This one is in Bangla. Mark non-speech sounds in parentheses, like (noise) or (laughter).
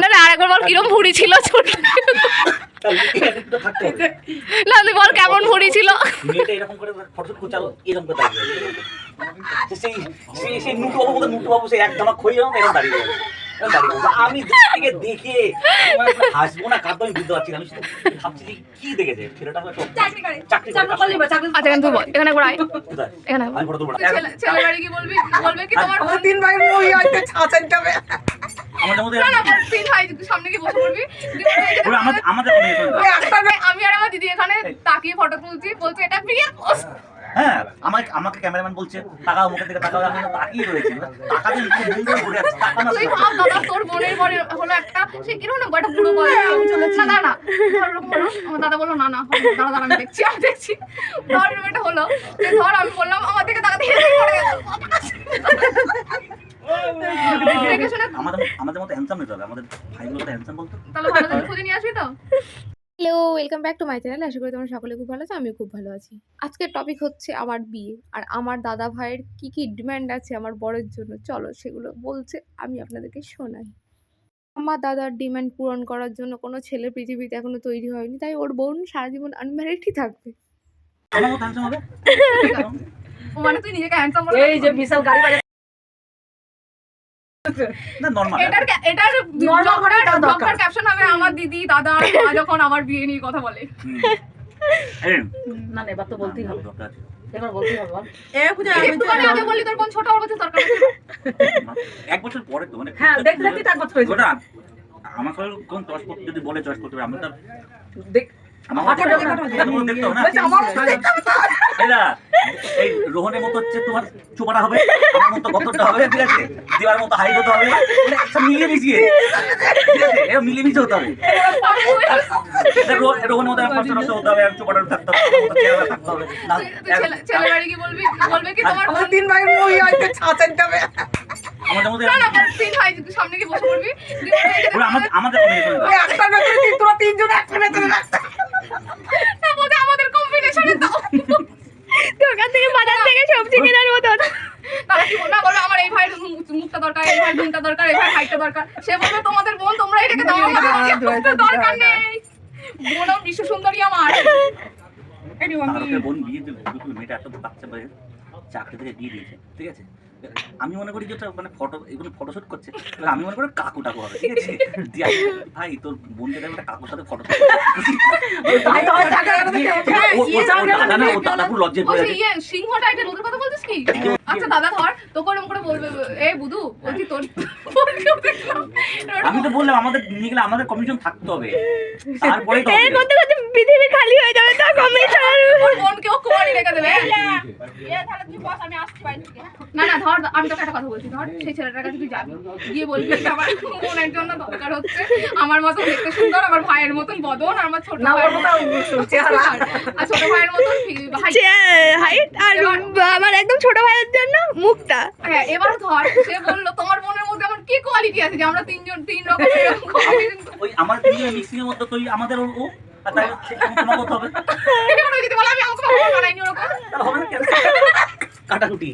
না না আরেকবার বল কিরম ভুড়ি ছিল ছোট তার লুকে একটা থাকতে হবে। না তুই বল কেমন ভুড়ি ছিল? এরকম করে ফটোশুট করছে এরকম করে দাঁড়িয়ে রয়েছে। তো সেই সেই সেই নুটু বাবু নুটু বাবু সেই এক ধামা খই এরকম এরকম দাঁড়িয়ে রয়েছে। এরকম দাঁড়িয়ে রয়েছে। আমি থেকে দেখে হাসবো না কাঁদবো আমি বুঝতে পারছি আমি শুধু ভাবছি যে কি দেখেছে? ছেলেটা চাকরি করে। চাকরি করে চাকরি করলে বা চাকরি আচ্ছা এখানে তুই বল এখানে একবার এখানে আমি ফটো তুলবো ছেলে ছেলে বাড়ি কি বলবি? বলবে কি তোমার তিন ভাই মই হয়তো ছাঁচাইতে হবে আমাদের মধ্যে সামনে কি বসে পড়বি। আমাদের আমাদের আমি আর আমার দিদি এখানে তাকিয়ে ফটো তুলছি বলছে এটা বিয়ের পোস্ট হ্যাঁ আমাকে আমাকে ক্যামেরাম্যান বলছে তাকাও মুখের দিকে তাকাও আমি তাকিয়ে রয়েছি। তাকাতে একটু বন্ধ করে ঘুরে যাচ্ছে তাকানো তুই ভাব দাদা তোর বোনের হলো একটা সে কীরকম না একটা বুড়ো বলে না না না ধর এরকম হলো। আমার দাদা বলল না না দাদা দাদা আমি দেখছি আমি দেখছি। ধর এরকম হলো। যে ধর আমি বললাম আমার হেসে পড়ে গেল দেখে শুনে আমাদের আমাদের মতো হ্যান্ডসাম হবে আমাদের ভাইগুলো তো হ্যান্ডসাম বলতো। তাহলে ভালো করে খুঁজে নিয়ে আসবি তো? Hello welcome back to my channel আশা করি তোমরা সকলে খুব ভালো আছো আমিও খুব ভালো আছি। আজকের টপিক হচ্ছে আমার বিয়ে আর আমার দাদা ভাইয়ের কি কি ডিমান্ড আছে আমার বরের জন্য। চলো সেগুলো বলছে আমি আপনাদেরকে শোনাই। আমার দাদার ডিমান্ড পূরণ করার জন্য কোনো ছেলে পৃথিবীতে এখনও তৈরি হয়নি তাই ওর বোন সারা জীবন আনম্যারিডই থাকবে। মানে তুই নিজেকে হ্যান্ডসাম এই যে বিশাল গাড়ি না নর্মাল এটার এটার Normal করে দরকার। ক্যাপশন হবে আমার দিদি দাদা মা (laughs) যখন আমার বিয়ে নিয়ে কথা বলে। না না এবার তো বলতেই হবে। এবার বলতেই হবে বল। একটুখানি আগে বললি তোর বোন ছোট ওর কাছে দরকার (laughs) এক বছর পরে তো মানে হ্যাঁ দেখতে দেখতে তো একবার হয়ে আমার কোন চয়েস করতে যদি বলে চয়েস করতে হবে আমি তো দেখ আমার দেখতে হবে। আমার দেখতে না। আমার দেখতে হবে। এই না, এই রোহনের মতো হচ্ছে তোমার চোপাটা হবে আমার মতো গতরটা হবে ঠিক আছে? দেওয়ার মতো হাইট হতে হবে মানে সব মিলিয়ে মিশিয়ে। ঠিক আছে? মিলিয়ে মিশিয়ে হতে হবে। রোহনের মতো পাঁচশো হতে হবে আর চোপাটা থাকতে হবে থাকতে হবে। কি বলবি? বলবে কি তোমার? তিন ভাই হয়তো হবে। আমাদের মধ্যে না না বল, তিন ভাই তুই সামনে কি বসে পড়বি। আমাদের ইয়ে তোরা তিনজন একটা ভেতরে রাখতে না বলতে আমাদের কম্বিনেশনে তো তো ওখান থেকে বাজার থেকে সবজি কেনার মতন তারা কি বলবে? না বলবে আমার এই ভাইয়ের মুখ- মুখটা মুখটা দরকার এখানে হাইটটা দরকার। সে বলবে তোমাদের বোন তোমরা এটাকে দাও আমাকে আমাকে দরকার নেই। বোন বিশ্ব সুন্দরী আমার। বোন বিয়ে দিল দুটো মেয়েটা এত বাচ্চা বয়স চাকরি থেকে দিয়ে দিয়েছে ঠিক আছে? আমি মনে করি যে ওটা মানে ফটো এগুলো ফটোশুট করছে আমি মনে করি কাকু টাকু হবে ঠিক আছে? ভাই তোর বোনকে দেখবে কাকুর সাথে ফটো ইয়ে সিংহ টাইটেল ওদের কথা বলছিস কি? আচ্ছা দাদা ধর তোকে ওরকম করে বলবে এ বুধু বলছি তোর তোর কেউ দেখলাম আমি তো বললাম আমাদের নিয়ে গেলে আমাদের কমিশন থাকতে হবে। তারপরেই তো এই হবে। করতে করতে পৃথিবী খালি হয়ে যাবে তো কমিশন ওর বোনকেও কুমারী রেখে দেবে। না না ধর আমি তোকে একটা কথা বলছি ধর সেই ছেলেটার কাছে তুই যাবি। গিয়ে বলবি আমার বোনের জন্য দরকার হচ্ছে আমার মতন দেখতে সুন্দর আমার ভাইয়ের মতন বদন আর আমার ছোট ভাইয়ের মতো চেহারা আর ছোট ভাইয়ের মতন ভাই হাইট আর আমার একদম ছোট ভাইয়ের জন্য মুখটা হ্যাঁ এবার ধর সে বলল তোমার বোনের মধ্যে আমার কি কোয়ালিটি আছে যে আমরা তিনজন তিন রকমের এরকম ওই আমার তিনজনের মিক্সিং এর মধ্যে তুই আমাদের ও আর তাই হবে। আমি আমাকে ভালো বানাইনি ওরকম? তাহলে হবে না কাটাকুটি।